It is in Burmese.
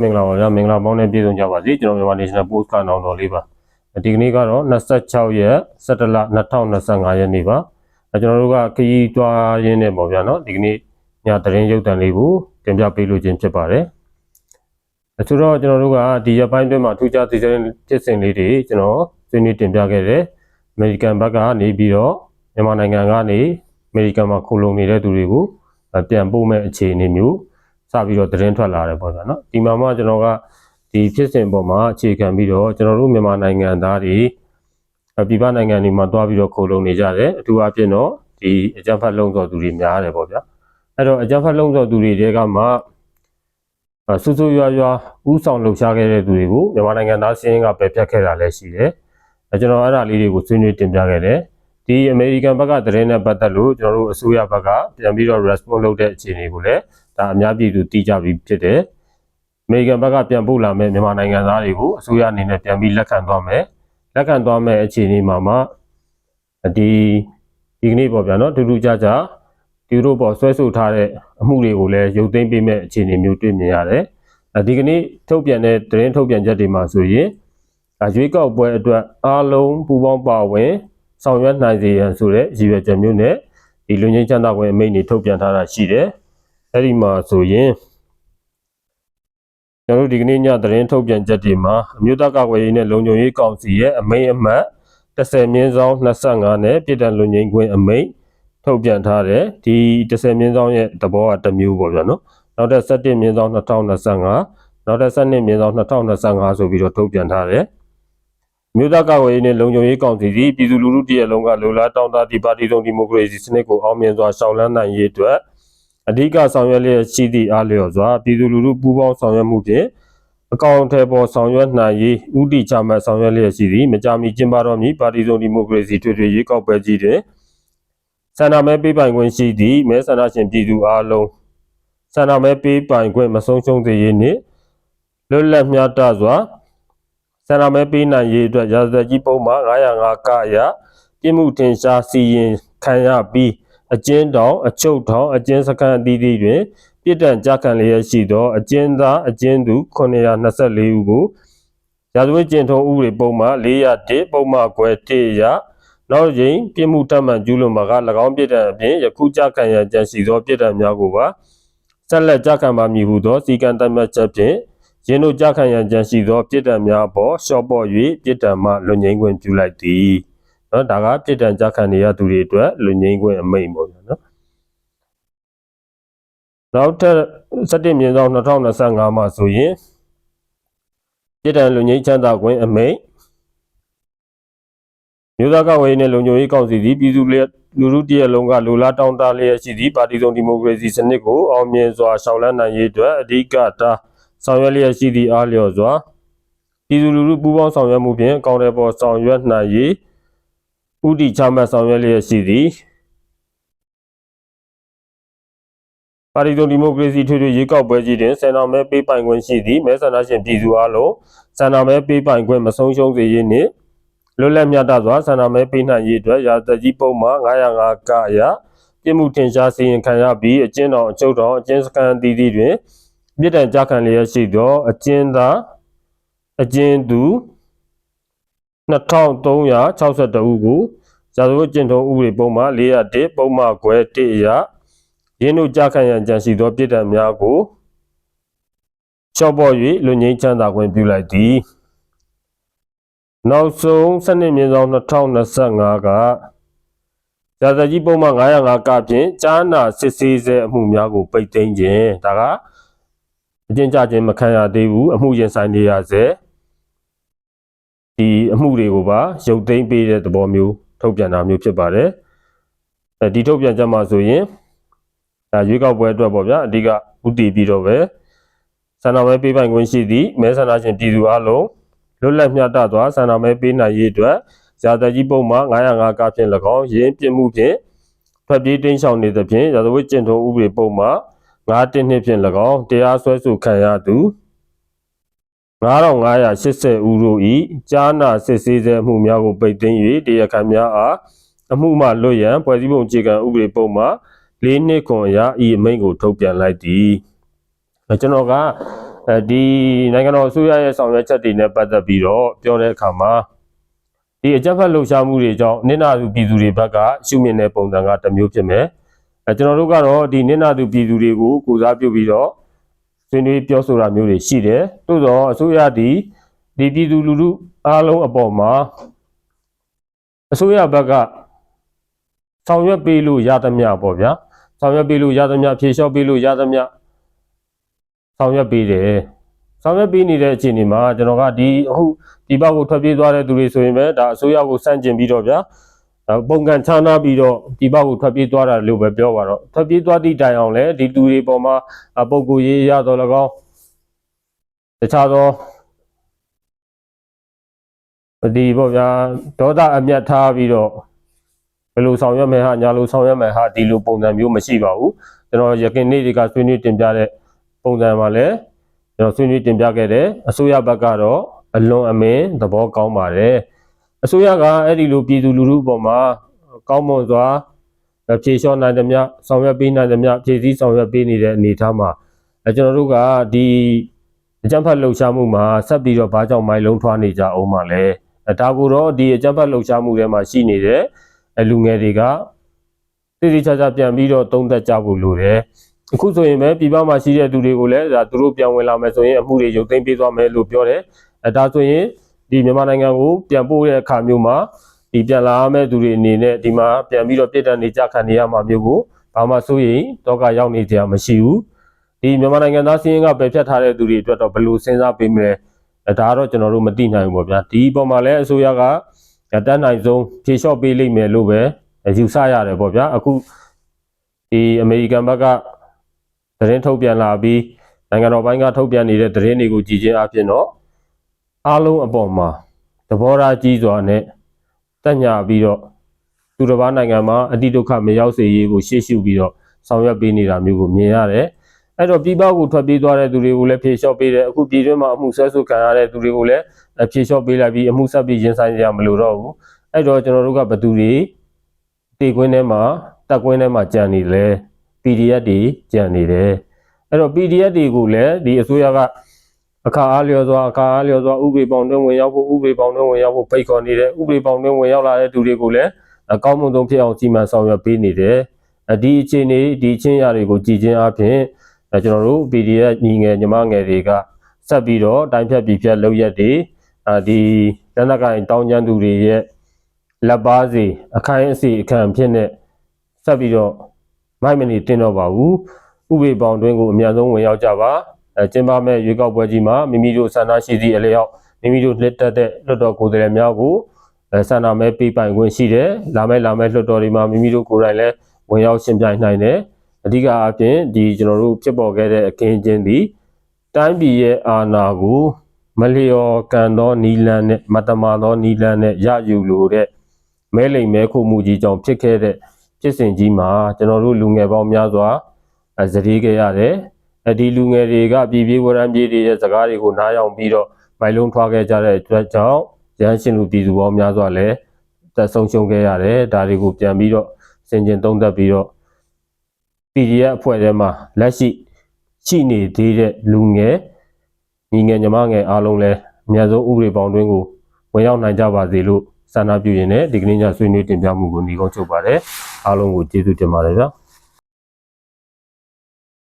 မင်္ဂလာပါဗျာမင်္ဂလာပေါင်းနဲ့ပြည့်စုံကြပါစေကျွန်တော်မြန်မာ National Post ကနောင်တော်လေးပါဒီကနေ့ကတော့26ရက်17လ2025ရက်နေ့ပါအဲကျွန်တော်တို့ကခရီးသွားရင်းနဲ့ပေါ့ဗျာနော်ဒီကနေ့ညသတင်းရုပ်သံလေးကိုတင်ပြပေးလို့ခြင်းဖြစ်ပါတယ်အဲဆိုတော့ကျွန်တော်တို့ကဒီရက်ပိုင်းအတွင်းမှာထူးခြားသေးတဲ့ဖြစ်စဉ်လေးတွေကျွန်တော်ဆွေးနွေးတင်ပြခဲ့တယ်အမေရိကန်ဘက်ကနေပြီးတော့မြန်မာနိုင်ငံကနေအမေရိကန်မှာခိုလုံနေတဲ့သူတွေကိုအဲပြန်ပို့မဲ့အခြေအနေမျိုး စပြီးတော့သတင်းထွက်လာတယ်ပေါ့ဗျာနော်ဒီမှာမှကျွန်တော်ကဒီဖြစ်စဉ်ပေါ်မှာအခြေခံပြီးတော့ကျွန်တော်တို့မြန်မာနိုင်ငံသားတွေအပြည်ပနိုင်ငံတွေမှာတွားပြီးတော့ခိုးလုံနေကြတယ်အထူးအဖြင့်တော့ဒီအကြမ်းဖက်လုံဆော်သူတွေများတယ်ပေါ့ဗျာအဲ့တော့အကြမ်းဖက်လုံဆော်သူတွေတဲကမှအဆူဆူရွာရွာဥဆောင်လှုပ်ရှားခဲ့တဲ့သူတွေကိုမြန်မာနိုင်ငံသားစင်းကပယ်ဖြတ်ခဲ့တာလည်းရှိတယ်အဲကျွန်တော်အဲ့ဒါလေးတွေကိုဆွေးနွေးတင်ပြခဲ့တယ်ဒီအမေရိကန်ဘက်ကသတင်းနဲ့ပတ်သက်လို့ကျွန်တော်တို့အစိုးရဘက်ကပြန်ပြီးတော့ response လုပ်တဲ့အခြေအနေကိုလည်း ဒါအများပြည်သူသိကြပြီဖြစ်တယ်။အမေရိကန်ဘက်ကပြန်ပို့လာမဲ့မြန်မာနိုင်ငံသားတွေကိုအစိုးရအနေနဲ့ပြန်ပြီးလက်ခံသွားမယ်။လက်ခံသွားမဲ့အခြေအနေမှာမှဒီဒီကနေ့ပေါ့ဗျာနော်တူတူကြကြဒီတို့ပေါ်ဆွဲဆိုထားတဲ့အမှုတွေကိုလည်းရုပ်သိမ်းပေးမဲ့အခြေအနေမျိုးတွေ့မြင်ရတယ်။အဲဒီကနေ့ထုတ်ပြန်တဲ့သတင်းထုတ်ပြန်ချက်တွေမှာဆိုရင်အရွေးကောက်ပွဲအတွက်အားလုံးပူးပေါင်းပါဝင်ဆောင်ရွက်နိုင်စေရန်ဆိုတဲ့ရည်ရွယ်ချက်မျိုးနဲ့ဒီလူငင်းချမ်းသာခွင့်အမိန့်တွေထုတ်ပြန်ထားတာရှိတယ်။ အဲ့ဒီမှာဆိုရင်ကျွန်တော်တို့ဒီကနေ့ညသတင်းထုတ်ပြန်ချက်ဒီမှာအမျိုးသားကာကွယ်ရေးနဲ့လုံခြုံရေးကောင်စီရဲ့အမိန့်အမှတ်30မြင်းဆောင်25နဲ့ပြည်ထန်လူငင်းခွင့်အမိန့်ထုတ်ပြန်ထားတယ်ဒီ30မြင်းဆောင်ရဲ့သဘောကတစ်မျိုးပေါ့ဗျာနော်နောက်ထပ်17မြင်းဆောင်2025နောက်ထပ်12မြင်းဆောင်2025ဆိုပြီးတော့ထုတ်ပြန်ထားတယ်မြို့သားကာကွယ်ရေးနဲ့လုံခြုံရေးကောင်စီဒီပြည်သူလူထုတရက်လုံးကလိုလားတောင်းတဒီပါတီစုံဒီမိုကရေစီစနစ်ကိုအောင်မြင်စွာရှောင်လန်းနိုင်ရေးအတွက် အဓိကဆောင်ရွက်လျက်ရှိသည့်အားလျော်စွာပြည်သူလူထုပူးပေါင်းဆောင်ရွက်မှုဖြင့်အကောင့်ထဲပေါ်ဆောင်ရွက်နိုင်ရေးဥတီချမှတ်ဆောင်ရွက်လျက်ရှိသည့်မကြာမီကျင်းပတော်မူပါတီစုံဒီမိုကရေစီထွေထွေရွေးကောက်ပွဲကြီးတွင်ဆန္ဒမဲပေးပိုင်ခွင့်ရှိသည့်မဲဆန္ဒရှင်ပြည်သူအားလုံးဆန္ဒမဲပေးပိုင်ခွင့်မဆုံးရှုံးစေရေးနှင့်လွတ်လပ်မျှတစွာဆန္ဒမဲပေးနိုင်ရေးအတွက်ရာဇသက်ကြီးပုံမှန်905ကရပြည်မှုတင်ရှားစီရင်ခံရပြီး အကျဉ်းတောင်အချုပ်ထောင်အကျဉ်းစခန်းအသီးသီးတွင်ပြည်တံကြခံလျက်ရှိသောအကျဉ်းသားအကျဉ်းသူ924ဦးကိုရာဇဝတ်ကျင့်ထုံးဥပဒေပုံမှန်401ပုံမှန်ခွဲ1ရနောက်ကြိမ်ပြည်မှုထပ်မံကျူးလွန်မှာက၎င်းပြည်တံအပြင်ယခုကြခံရန်ကြံစီသောပြည်တံများကိုပါဆက်လက်ကြခံပါမည်ဟုသောစီကံတတ်မှတ်ချက်ဖြင့်ရင်းတို့ကြခံရန်ကြံစီသောပြည်တံများအပေါ်ရှော့ပေါ်၍ပြည်တံမှလွန်ငင်းခွင့်ပြုလိုက်သည် နော်ဒါကပြစ်ဒဏ်ကြခံနေရသူတွေအတွက်လူငင်းခွင့်အမိန့်ပေါ့ဗျာနော်နောက်ထပ်17မြင်းဆောင်2025မှာဆိုရင်ပြစ်ဒဏ်လူငင်းချမ်းသာခွင့်အမိန့်မြို့သားကဝေးနဲ့လုံခြုံရေးကောင်စီသည်ပြည်သူလက်လူထုတရက်လုံးကလူလားတောင်းတလျက်ရှိသည့်ပါတီစုံဒီမိုကရေစီစနစ်ကိုအောင်မြင်စွာရှောင်လန်းနိုင်ရေးအတွက်အဓိကတာဆောင်ရွက်လျက်ရှိသည့်အားလျော်စွာပြည်သူလူထုပူးပေါင်းဆောင်ရွက်မှုဖြင့်အကောင့်တွေပေါ်ဆောင်ရွက်နိုင်ရေး ဥတီချမှတ်ဆောင်ရွက်လျက်ရှိသည်ပါတီစုံဒီမိုကရေစီထွေထွေရွေးကောက်ပွဲကြီးတွင်ဆန္ဒမဲပေးပိုင်ခွင့်ရှိသည့်မဲဆန္ဒရှင်ပြည်သူအလုံးဆန္ဒမဲပေးပိုင်ခွင့်မဆုံးရှုံးစေရေးနှင့်လွတ်လပ်မြတ်တစွာဆန္ဒမဲပေးနိုင်ရေးအတွက်ရာဇကြီးပုံမှန်905ကအရပြည်မှုတင်ရှားစီရင်ခံရပြီးအကျဉ်းတော်အချုပ်တော်အကျဉ်းစခန်းအသီးသီးတွင် ပြည်တံကြခံလျက်ရှိသောအကျဉ်းသားအကျဉ်းသူ 2362ဦးကိုဇာတ်ဝတ်ကျင့်ထုံးဥပဒေပုံမှန်401ပုံမှန်ခွဲ1အရရင်းတို့ကြခံရန်ကြံစီသောပြည်ထံများကိုချော့ပေါ်၍လူငင်းချမ်းသာခွင့်ပြုလိုက်သည်နောက်ဆုံးစနစ်မြင့်ဆောင်2025ကဇာတ်ကြီးပုံမှန်905ကဖြင့်ကြားနာစစ်ဆေးဆဲအမှုများကိုပိတ်သိမ်းခြင်းဒါကအကျဉ်းချခြင်းမခံရသေးဘူးအမှုရင်ဆိုင်နေရဆဲ ဒီအမှုတွေကိုပါရုပ်သိမ်းပေးတဲ့သဘောမျိုးထုတ်ပြန်တာမျိုးဖြစ်ပါတယ်အဲဒီထုတ်ပြန်ချက်မှာဆိုရင်ဒါရွေးကောက်ပွဲအတွက်ပေါ့ဗျာအဓိကဥတည်ပြီးတော့ပဲဆန္ဒမဲပေးပိုင်ခွင့်ရှိသည့်မဲဆန္ဒရှင်ပြည်သူအလုံးလွတ်လပ်မျှတစွာဆန္ဒမဲပေးနိုင်ရေးအတွက်ဇာတကြီးပုံမှာ905ကဖြင့်၎င်းရင်းပြမှုဖြင့်ထွက်ပြေးတင်းရှောင်နေသဖြင့်ရာဇဝတ်ကျင့်ထုံးဥပဒေပုံမှာ9နှစ်ဖြင့်၎င်းတရားစွဲဆိုခံရသူ 9580ဦးတို့၏ကြားနာစစ်ဆေးစေမှုများကိုပိတ်သိမ်း၍တရားခံများအားအမှုမှလွတ်ရန်ဖွဲ့စည်းပုံအခြေခံဥပဒေပုံမှ၄နှစ်ခွန်အရာဤအမိန့်ကိုထုတ်ပြန်လိုက်သည်အဲကျွန်တော်ကအဲဒီနိုင်ငံတော်အစိုးရရဲ့ဆောင်ရွက်ချက်တွေနဲ့ပတ်သက်ပြီးတော့ပြောတဲ့အခါမှာဒီအကြက်ဖက်လှုပ်ရှားမှုတွေကြောင့်နင့်နာသူပြည်သူတွေဘက်ကရှုမြင်တဲ့ပုံစံကတစ်မျိုးဖြစ်မယ်အဲကျွန်တော်တို့ကတော့ဒီနင့်နာသူပြည်သူတွေကိုကိုစားပြုပြီးတော့ ဆွေးနွေးပြောဆိုတာမျိုးတွေရှိတယ်သို့တော့အစိုးရဒီဒီပြည်သူလူထုအားလုံးအပေါ်မှာအစိုးရဘက်ကဆောင်ရွက်ပေးလို့ရသမျှပေါ့ဗျာဆောင်ရွက်ပေးလို့ရသမျှဖြေလျှော့ပေးလို့ရသမျှဆောင်ရွက်ပေးတယ်ဆောင်ရွက်ပေးနေတဲ့အခြေအနေမှာကျွန်တော်ကဒီအခုဒီဘက်ကိုထွက်ပြေးသွားတဲ့သူတွေဆိုရင်ပဲဒါအစိုးရကိုစန့်ကျင်ပြီးတော့ဗျာ ဒါပုံကန်ချာနာပြီးတော့ဒီဘက်ကိုထွက်ပြေးသွားတာလို့ပဲပြောပါတော့ထွက်ပြေးသွားသည့်တိုင်အောင်လဲဒီသူတွေပေါ်မှာအပုံကိုရေးရတော့၎င်းတခြားသောဒီပေါ့ဗျာဒေါသအမျက်ထားပြီးတော့ဘယ်လိုဆောင်ရွက်မယ်ဟာညာလိုဆောင်ရွက်မယ်ဟာဒီလိုပုံစံမျိုးမရှိပါဘူးကျွန်တော်ရခင်နေ့တွေကဆွေးနွေးတင်ပြတဲ့ပုံစံမှာလည်းကျွန်တော်ဆွေးနွေးတင်ပြခဲ့တယ်အစိုးရဘက်ကတော့အလွန်အမင်းသဘောကောင်းပါတယ် အစိုးရကအဲ့ဒီလိုပြည်သူလူထုအပေါ်မှာကောင်းမွန်စွာဖြေလျှော့နိုင်သမျှဆောင်ရွက်ပေးနိုင်သမျှဖြည့်ဆည်းဆောင်ရွက်ပေးနေတဲ့အနေအထားမှာအဲကျွန်တော်တို့ကဒီအကြံဖတ်လှုပ်ရှားမှုမှာဆက်ပြီးတော့ဘာကြောင့်မိုင်းလုံးထွားနေကြအောင်မလဲအဲဒါကိုတော့ဒီအကြံဖတ်လှုပ်ရှားမှုထဲမှာရှိနေတဲ့အဲလူငယ်တွေကတိတိကျကျပြန်ပြီးတော့သုံးသပ်ကြဖို့လိုတယ်အခုဆိုရင်ပဲပြည်ပမှာရှိတဲ့သူတွေကိုလည်းဒါသူတို့ပြန်ဝင်လာမယ်ဆိုရင်အမှုတွေရုပ်သိမ်းပေးသွားမယ်လို့ပြောတယ်အဲဒါဆိုရင် ဒီမြန်မာနိုင်ငံကိုပြန်ပို့တဲ့အခါမျိုးမှာဒီပြန်လာမယ့်သူတွေအနေနဲ့ဒီမှာပြန်ပြီးတော့ပြည်တံနေကြခံနေရမှာမျိုးကိုဘာမှစိုးရင်တော့ကရောက်နေကြမရှိဘူးဒီမြန်မာနိုင်ငံသားစည်းရင်းကပယ်ဖြတ်ထားတဲ့သူတွေအတွက်တော့ဘယ်လိုစဉ်းစားပေးမလဲအဲဒါကတော့ကျွန်တော်တို့မသိနိုင်ဘူးပေါ့ဗျာဒီအပေါ်မှာလည်းအစိုးရကတတ်နိုင်ဆုံးဖြေလျှော့ပေးလိမ့်မယ်လို့ပဲယူဆရတယ်ပေါ့ဗျာအခုဒီအမေရိကန်ဘက်ကသတင်းထုတ်ပြန်လာပြီးနိုင်ငံတော်ပိုင်းကထုတ်ပြန်နေတဲ့သတင်းတွေကိုကြည်ချင်းအဖြစ်တော့ အားလုံးအပေါ်မှာသဘောထားကြီးစွာနဲ့တက်ညာပြီးတော့သူတစ်ပါးနိုင်ငံမှာအတိဒုက္ခမရောက်စေရေးကိုရှေ့ရှုပြီးတော့ဆောင်ရွက်ပေးနေတာမျိုးကိုမြင်ရတယ်။အဲ့တော့ပြည်ပကိုထွက်ပြေးသွားတဲ့သူတွေကိုလည်းဖြေလျှော့ပေးတယ်အခုပြည်တွင်းမှာအမှုဆွဲဆိုခံရတဲ့သူတွေကိုလည်းဖြေလျှော့ပေးလိုက်ပြီးအမှုဆက်ပြီးရင်ဆိုင်ကြရမလို့တော့ဘူး။အဲ့တော့ကျွန်တော်တို့ကဘသူတွေတေကွင်းထဲမှာတက်ကွင်းထဲမှာကြံနေလဲ PDF တွေကြံနေတယ်။အဲ့တော့ PDF တွေကိုလည်းဒီအစိုးရက အခါအားလျော်စွာအခါအားလျော်စွာဥပဒေပေါင်းတွင်းဝင်ရောက်ဖို့ဥပဒေပေါင်းတွင်းဝင်ရောက်ဖို့ဖိတ်ခေါ်နေတယ်ဥပဒေပေါင်းတွင်းဝင်ရောက်လာတဲ့သူတွေကိုလည်းအကောင်းမွန်ဆုံးဖြစ်အောင်စီမံဆောင်ရွက်ပေးနေတယ်။အဒီအခြေအနေဒီချင်းရတွေကိုကြည်ချင်းအပြင်အဲကျွန်တော်တို့ PDF ညီငယ်ညီမငယ်တွေကဆက်ပြီးတော့တိုင်းဖြတ်ပြည်ဖြတ်လောက်ရက်တွေအာဒီလက်နက်ကိုင်တောင်းကျမ်းသူတွေရဲ့လက်ပါစီအခိုင်အစီအခန့်ဖြစ်နေဆက်ပြီးတော့မိုက်မနေတင်တော့ပါဘူးဥပေပေါင်တွင်းကိုအများဆုံးဝင်ရောက်ကြပါ အဲကျင်းပမဲ့ရွေးကောက်ပွဲကြီးမှာမိမိတို့ဆန္ဒရှိသည့်အလျောက်မိမိတို့လက်တက်တဲ့လွှတ်တော်ကိုယ်စားလှယ်များကိုအဲဆန္ဒမဲပေးပိုင်ခွင့်ရှိတယ်လာမဲ့လာမဲ့လွှတ်တော်တွေမှာမိမိတို့ကိုယ်တိုင်လည်းဝင်ရောက်ရှင်ပြိုင်နိုင်တယ်အဓိကအပြင်ဒီကျွန်တော်တို့ဖြစ်ပေါ်ခဲ့တဲ့အခင်းအကျင်းဒီတိုင်းပြည်ရဲ့အာဏာကိုမလျော်ကန်သောနီလန်နဲ့မတမာသောနီလန်နဲ့ရယူလို့တဲ့မဲလိမ်မဲခုမှုကြီးကြောင့်ဖြစ်ခဲ့တဲ့ဖြစ်စဉ်ကြီးမှာကျွန်တော်တို့လူငယ်ပေါင်းများစွာအဲဇတိခဲ့ရတယ်။အဲ ဒီလူငယ်တွေကပြည်ပြည်ဝရံပြည်တွေရဲ့စကားတွေကိုနားယောင်ပြီးတော့မိုင်လုံးထွားခဲ့ကြတဲ့အတွက်ကြောင့်ရဟန်းရှင်လူပြည်သူပေါင်းများစွာလည်းသက်ဆုံးရှုံးခဲ့ရတယ်။ဒါတွေကိုပြန်ပြီးတော့စင်ကျင်သုံးသပ်ပြီးတော့ PDF အဖွဲ့ထဲမှာလက်ရှိရှိနေသေးတဲ့လူငယ်ညီငယ်ညီမငယ်အားလုံးလည်းအများဆုံးဥပဒေပေါင်းတွင်းကိုဝင်ရောက်နိုင်ကြပါစေလို့ဆန္ဒပြုရင်းနဲ့ဒီကနေ့ညဆွေးနွေးတင်ပြမှုကိုညီကုန်းချုပ်ပါတယ်အားလုံးကိုကျေးဇူးတင်ပါတယ်ဗျာ